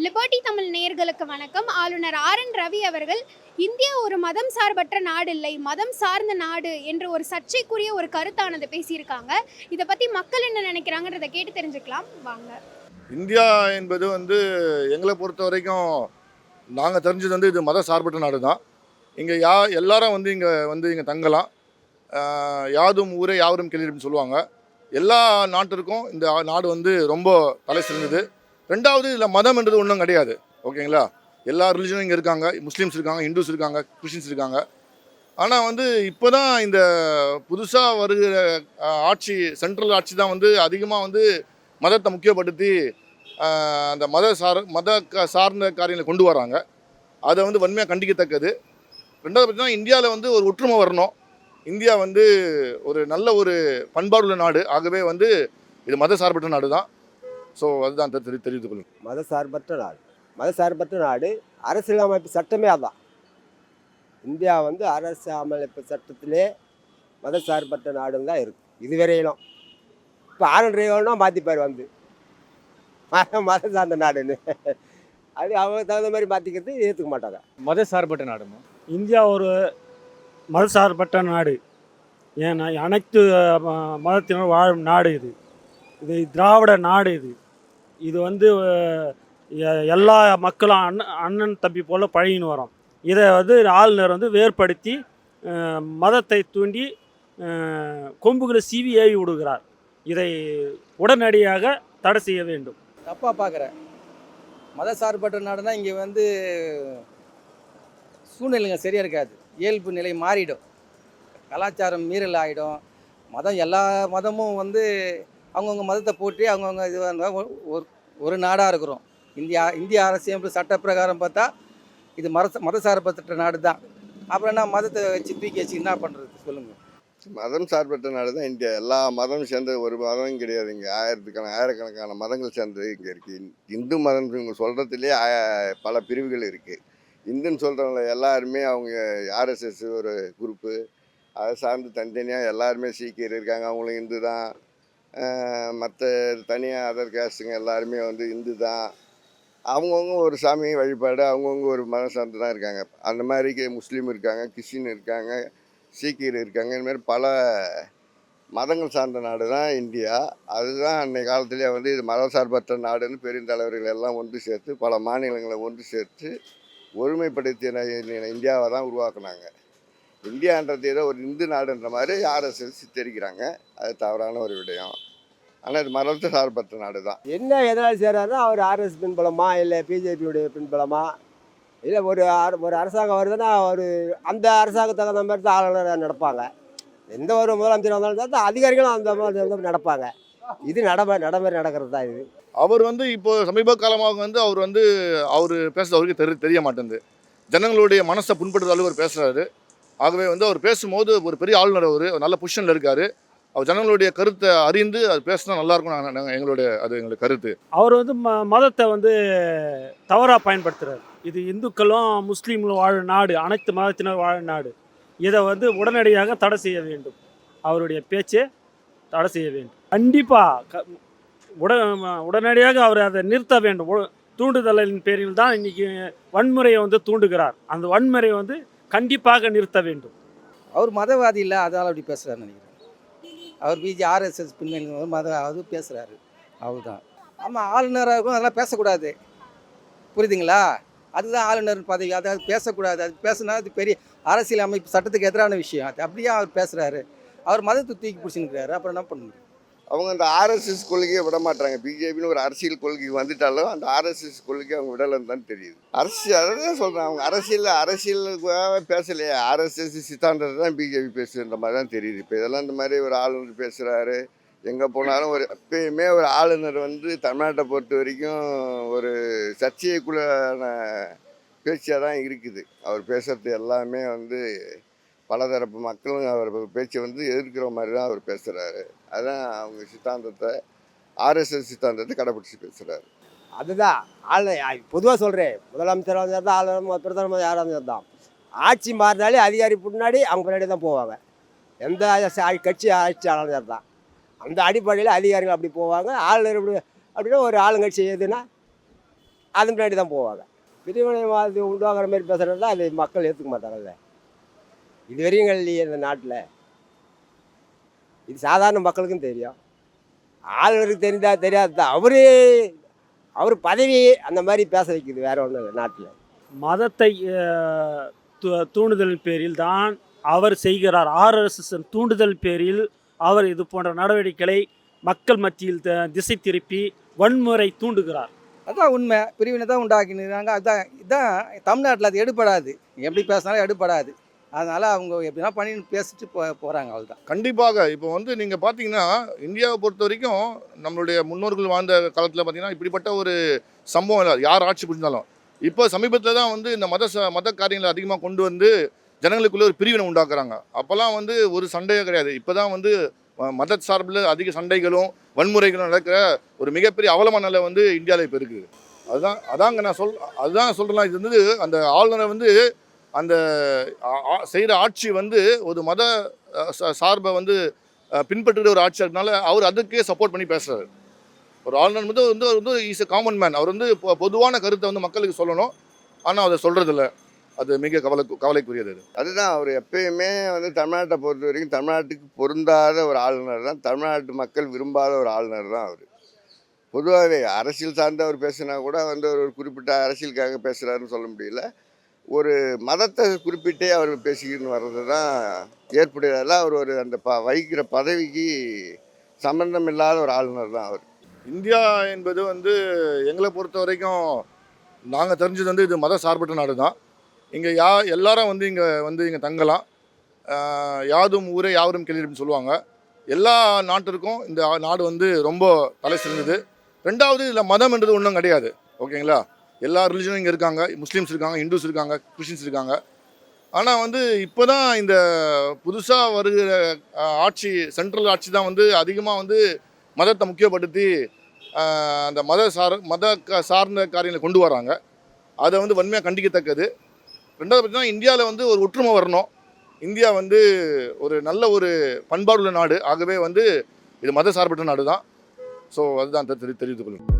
Liberty Tamil நேயர்களுக்கு வணக்கம். ஆளுநர் ஆர் என் ரவி அவர்கள் இந்தியா ஒரு மதம் சார்பற்ற நாடு இல்லை மதம் சார்ந்த நாடு என்ற ஒரு சர்ச்சைக்குரிய ஒரு கருத்தானதை பேசியிருக்காங்க. இதை பற்றி மக்கள் என்ன நினைக்கிறாங்கன்றதை கேட்டு தெரிஞ்சுக்கலாம். வாங்க. இந்தியா என்பது வந்து எங்களை பொறுத்த வரைக்கும் நாங்கள் தெரிஞ்சது வந்து இது மத சார்பற்ற நாடு தான் இங்கே யா எல்லாரும் வந்து இங்கே வந்து இங்கே தங்கலாம். யாதும் ஊரே யாவரும் அப்படின்னு சொல்லுவாங்க. எல்லா நாட்டிற்கும் இந்த நாடு வந்து ரொம்ப தலை சிறந்தது. ரெண்டாவது இதில் மதம் என்றது ஒன்றும் கிடையாது. ஓகேங்களா? எல்லா ரிலிஜனும் இங்கே இருக்காங்க. முஸ்லீம்ஸ் இருக்காங்க ஹிந்துஸ் இருக்காங்க கிறிஸ்டின்ஸ் இருக்காங்க. ஆனால் வந்து இப்போ தான் இந்த புதுசாக வருகிற ஆட்சி சென்ட்ரல் ஆட்சி தான் வந்து அதிகமாக வந்து மதத்தை முக்கியப்படுத்தி அந்த மத சார் மத க- சார்ந்த காரியங்களை கொண்டு வராங்க. அதை வந்து வன்மையாக கண்டிக்கத்தக்கது. ரெண்டாவது பார்த்தீங்கன்னா இந்தியாவில் வந்து ஒரு ஒற்றுமை வரணும். இந்தியா வந்து ஒரு நல்ல ஒரு பண்பாடுள்ள நாடு. ஆகவே வந்து இது மத சார்பற்ற நாடு தான் ஸோ அதுதான் தெரி தெரி- தெரிவித்துக் கொள்ளும். மதசார்பற்ற நாடு. மதசார்பற்ற நாடு அரசியலமைப்பு சட்டமே அதான். இந்தியா வந்து அரசியலமைப்பு சட்டத்திலே மதசார்பற்ற நாடுன்னு தான் இருக்கு. இதுவரையிலும் இப்போ ஆனந்த் ரேவனா மாற்றிப்பார் வந்து. மத மத சார்ந்த நாடுன்னு. அது அவங்க தகுந்த மாதிரி மாற்றிக்கிறது ஏற்றுக்க மாட்டாங்க. மத சார்பற்ற நாடுமா? இந்தியா ஒரு மதசார்பற்ற நாடு. ஏன்னா அனைத்து ம- மதத்தினர் வாழும் நாடு இது. இது திராவிட நாடு இது. இது வந்து எ- எல்லா மக்களும் அண்ணன் அண்ணன் தம்பி போல் பழகின்னு வரோம். இதை வந்து ஆளுநர் வந்து வேறுபடுத்தி மதத்தை தூண்டி கொம்புகளை சீவி ஏவி விடுகிறார். இதை உடனடியாக தடை செய்ய வேண்டும். தப்பாக பார்க்குறேன் மத சார்பற்ற நாடுனா இங்கே வந்து சூழ்நிலைங்க சரியாக இருக்காது. இயல்பு நிலை மாறிடும். கலாச்சாரம் மீறல் ஆகிடும் மதம் எல்லா மதமும் வந்து அவங்கவுங்க மதத்தை போற்றி அவங்கவுங்க இது இருந்தால் ஒரு ஒரு நாடாக இருக்கிறோம். இந்தியா இந்திய அரசியமைப்பு சட்டப்பிரகாரம் பார்த்தா இது மத மதசார்பற்ற நாடு தான் அப்புறம் என்ன மதத்தை வச்சு தூக்கி வச்சு என்ன பண்ணுறது சொல்லுங்கள் மதம் சார்பற்ற நாடு தான் இந்தியா. எல்லா மதமும் சேர்ந்தது ஒரு மதமும் கிடையாது இங்கே. ஆயிரத்துக்கான ஆயிரக்கணக்கான மதங்கள் சேர்ந்தது இங்கே இருக்குது இந்து மதம் இவங்க சொல்கிறதுலேயே பல பிரிவுகள் இருக்குது இந்துன்னு சொல்கிறவங்கள எல்லாருமே அவங்க ஆர்எஸ்எஸ் ஒரு குரூப்பு அதை சார்ந்து தனித்தனியாக எல்லாருமே சீக்கியர் இருக்காங்க. அவங்களும் இந்து தான் மற்ற தனியாக அதர் கேஸ்ட்டுங்க எல்லாருமே வந்து இந்து தான். அவங்கவுங்க ஒரு சாமி வழிபாடு அவங்கவுங்க ஒரு மதம் சார்ந்து தான் இருக்காங்க. அந்த மாதிரி முஸ்லீம் இருக்காங்க கிறிஸ்டின் இருக்காங்க சீக்கியர் இருக்காங்க. இந்த மாதிரி பல மதங்கள் சார்ந்த நாடு தான் இந்தியா. அதுதான் அன்னைய காலத்திலே வந்து இது மதசார்பற்ற நாடுன்னு பெருந்தலைவர்கள் எல்லாம் ஒன்று சேர்த்து பல மாநிலங்களை ஒன்று சேர்த்து ஒருமைப்படுத்தின இந்தியாவை தான் உருவாக்குனாங்க. இந்தியான்றது ஏதோ ஒரு இந்து நாடுன்ற மாதிரி ஆர்எஸ்எஸ் சித்தரிக்கிறாங்க. அது தவறான ஒரு விடயம். ஆனால் இது மதத்தை சார்பற்ற நாடு தான் என்ன எதனால் செய்கிறாருன்னா அவர் ஆர்எஸ் பின்பலமா இல்லை பிஜேபியுடைய பின்பலமா? இல்லை ஒரு ஒரு அரசாங்கம் வருதுன்னா ஒரு அந்த அரசாங்கத்துக்கு தகுந்த மாதிரி தான் ஆளுநர் நடப்பாங்க. எந்த ஒரு முதலமைச்சர் வந்தாலும் தான் அதிகாரிகளும் அந்த மாதிரி நடப்பாங்க. இது நடமை நடைமுறை நடக்கிறது தான் இது? அவர் வந்து இப்போ சமீப காலமாக வந்து அவர் வந்து அவர் பேசுறது அவருக்கு தெரி தெரிய மாட்டேங்குது. ஜனங்களுடைய மனசை புண்படுற அளவு அவர் பேசுகிறாரு ஆகவே வந்து அவர் பேசும்போது ஒரு பெரிய ஆளுநர் அவர் நல்ல பொசிஷனில் இருக்கார். அவர் ஜனங்களுடைய கருத்தை அறிந்து அது பேசினா நல்லாயிருக்கும் நாங்கள் நாங்கள் எங்களுடைய அது எங்களுடைய கருத்து. அவர் வந்து ம மதத்தை வந்து தவறாக பயன்படுத்துகிறார் இது இந்துக்களும் முஸ்லீம்களும் வாழும் நாடு அனைத்து மதத்தினர் வாழும் நாடு. இதை வந்து உடனடியாக தடை செய்ய வேண்டும். அவருடைய பேச்சை தடை செய்ய வேண்டும். கண்டிப்பாக உட உடனடியாக அவர் அதை நிறுத்த வேண்டும். தூண்டுதலின் பேரில் தான் இன்றைக்கி வன்முறையை வந்து தூண்டுகிறார். அந்த வன்முறையை வந்து கண்டிப்பாக நிறுத்த வேண்டும். அவர் மதவாதி இல்லை அதனால் அப்படி பேசுகிறாருன்னு நினைக்கிறேன். அவர் பிஜே ஆர்எஸ்எஸ் பின்னணி மத அது பேசுகிறாரு அவர் தான் ஆமாம் ஆளுநராக இருக்கும் அதெல்லாம் பேசக்கூடாது. புரியுதுங்களா? அதுதான் ஆளுநர் பதவி. அதாவது பேசக்கூடாது. அது பேசுனா அது பெரிய அரசியல் அமைப்பு சட்டத்துக்கு எதிரான விஷயம். அது அப்படியே அவர் பேசுகிறாரு அவர் மதத்தை தூக்கி பிடிச்சிருக்கிறாரு அப்புறம் என்ன பண்ண முடியும்? அவங்க அந்த ஆர்எஸ்எஸ் கொள்கையை விட மாட்டாங்க பிஜேபின்னு ஒரு அரசியல் கொள்கைக்கு வந்துட்டாலும் அந்த ஆர்எஸ்எஸ் கொள்கை அவங்க விடலைன்னு தான் தெரியுது. அரசியல் அதான் சொல்கிறேன் அவங்க அரசியல் அரசியலுக்காக பேசலையே. ஆர்எஸ்எஸ் சித்தாந்தத்தை தான் பிஜேபி பேசுகின்ற மாதிரி தான் தெரியுது. இப்போ இதெல்லாம் இந்த மாதிரி ஒரு ஆளுநர் பேசுகிறாரு எங்கே போனாலும் ஒரு எப்பயுமே ஒரு ஆளுநர் வந்து தமிழ்நாட்டை பொறுத்த வரைக்கும் ஒரு சர்ச்சைக்குள்ளான பேச்சாக தான் இருக்குது. அவர் பேசுகிறது எல்லாமே வந்து பலதரப்பு மக்களும் அவர் பேச்சை வந்து எதிர்க்கிற மாதிரி தான் அவர் பேசுகிறாரு அதான் அவங்க சித்தாந்தத்தை ஆர்எஸ்எஸ் சித்தாந்தத்தை கடைப்பிடிச்சி பேசுகிறாரு அதுதான். ஆள் பொதுவாக சொல்கிறேன் முதலமைச்சர் வந்தால் தான் ஆளுநர் பிரதமர் யாராக இருந்தால் தான் ஆட்சி மாறினாலே அதிகாரி முன்னாடி அவங்க பின்னாடி தான் போவாங்க. எந்த கட்சி கட்சி ஆட்சியாளர் தான் அந்த அடிப்படையில் அதிகாரிகள் அப்படி போவாங்க. ஆளுநர் இப்படி அப்படின்னா ஒரு ஆளுங்கட்சி எதுனா அது முன்னாடி தான் போவாங்க. பிரிவினைவாதி உண்டாகிற மாதிரி பேசுகிறதா அது மக்கள் ஏற்றுக்க மாட்டாங்கல்ல. இது வரையும் இல்லையே இந்த நாட்டில். இது சாதாரண மக்களுக்கும் தெரியும். ஆளுநருக்கு தெரிந்தா தெரியாதா அவரே அவர் பதவி அந்த மாதிரி பேச வைக்குது வேற ஒன்றும் நாட்டில். மதத்தை தூண்டுதல் பேரில் தான் அவர் செய்கிறார். ஆர்எஸ்எஸ் தூண்டுதல் பேரில் அவர் இது போன்ற நடவடிக்கைகளை மக்கள் மத்தியில் த- திசை திருப்பி வன்முறை தூண்டுகிறார். அதான் உண்மை. பிரிவினை தான் உண்டாக்கினுறாங்க அதுதான் இதுதான் தமிழ்நாட்டில் அது எடுபடாது. எப்படி பேசினாலும் எடுபடாது. அதனால் அவங்க எப்படின்னா பண்ணி பேசிட்டு போ போகிறாங்க அவ்வளோதான் கண்டிப்பாக இப்போ வந்து நீங்கள் பார்த்தீங்கன்னா இந்தியாவை பொறுத்த வரைக்கும் நம்மளுடைய முன்னோர்கள் வாழ்ந்த காலத்தில் பார்த்தீங்கன்னா இப்படிப்பட்ட ஒரு சம்பவம் இல்லை. யார் ஆட்சி புரிஞ்சாலும். இப்போ சமீபத்தில் தான் வந்து இந்த மத ச மத காரியங்களை அதிகமாக கொண்டு வந்து ஜனங்களுக்குள்ளே ஒரு பிரிவினை உண்டாக்குறாங்க. அப்போல்லாம் வந்து ஒரு சண்டையே கிடையாது. இப்போ தான் வந்து மத சார்பில் அதிக சண்டைகளும் வன்முறைகளும் நடக்கிற ஒரு மிகப்பெரிய அவலமான நிலை வந்து இந்தியாவில் இப்போ இருக்குது. அதுதான் அதாங்க நான் சொல் அதுதான் சொல்கிறேன் இது வந்து அந்த ஆளுநரை வந்து அந்த செய்கிற ஆட்சி வந்து ஒரு மத சார்பை வந்து பின்பற்றுகிற ஒரு ஆட்சியாக இருக்கனால அவர் அதுக்கே சப்போர்ட் பண்ணி பேசுகிறாரு ஒரு ஆளுநர் வந்து வந்து அவர் வந்து இஸ் எ காமன் மேன் அவர் வந்து பொ- பொதுவான கருத்தை வந்து மக்களுக்கு சொல்லணும். ஆனால் அதை சொல்கிறதில்ல அது மிக கவலை கவலைக்குரியது அதுதான் அவர் எப்பயுமே வந்து தமிழ்நாட்டை பொறுத்த வரைக்கும் தமிழ்நாட்டுக்கு பொருந்தாத ஒரு ஆளுநர் தான். தமிழ்நாட்டு மக்கள் விரும்பாத ஒரு ஆளுநர் தான் அவர். பொதுவாகவே அரசியல் சார்ந்து அவர் பேசினா கூட வந்து ஒரு குறிப்பிட்ட அரசியலுக்காக பேசுகிறாருன்னு சொல்ல முடியல. ஒரு மதத்தை குறிப்பிட்டே அவர் பேசிக்கின்னு வர்றது தான் ஏற்புடையதெல்லாம் அவர் ஒரு அந்த ப வகிக்கிற பதவிக்கு சம்பந்தம் இல்லாத ஒரு ஆளுநர் தான் அவர். இந்தியா என்பது வந்து எங்களை பொறுத்த வரைக்கும் நாங்கள் தெரிஞ்சது வந்து இது மத சார்பற்ற நாடு தான் இங்கே யா எல்லாரும் வந்து இங்கே வந்து இங்கே தங்கலாம். யாதும் ஊரே யாவரும் கேள்வி சொல்லுவாங்க. எல்லா நாட்டிற்கும் இந்த நாடு வந்து ரொம்ப தலை சிறந்தது. ரெண்டாவது இதில் மதம்ன்றது ஒன்றும் கிடையாது. ஓகேங்களா? எல்லா ரிலிஜனும் இங்கே இருக்காங்க. முஸ்லீம்ஸ் இருக்காங்க இந்துஸ் இருக்காங்க கிறிஸ்டின்ஸ் இருக்காங்க. ஆனால் வந்து இப்போ தான் இந்த புதுசாக வருகிற ஆட்சி சென்ட்ரல் ஆட்சி தான் வந்து அதிகமாக வந்து மதத்தை முக்கியப்படுத்தி அந்த மத சார் மத க- சார்ந்த காரியங்களை கொண்டு வராங்க. அதை வந்து வன்மையாக கண்டிக்கத்தக்கது. ரெண்டாவது பார்த்தீங்கன்னா இந்தியாவில் வந்து ஒரு ஒற்றுமை வரணும். இந்தியா வந்து ஒரு நல்ல ஒரு பண்பாடுள்ள நாடு. ஆகவே வந்து இது மத சார்பற்ற நாடு தான் ஸோ அதுதான் தெரி தெரிவித்துக் கொள்ளுங்கள்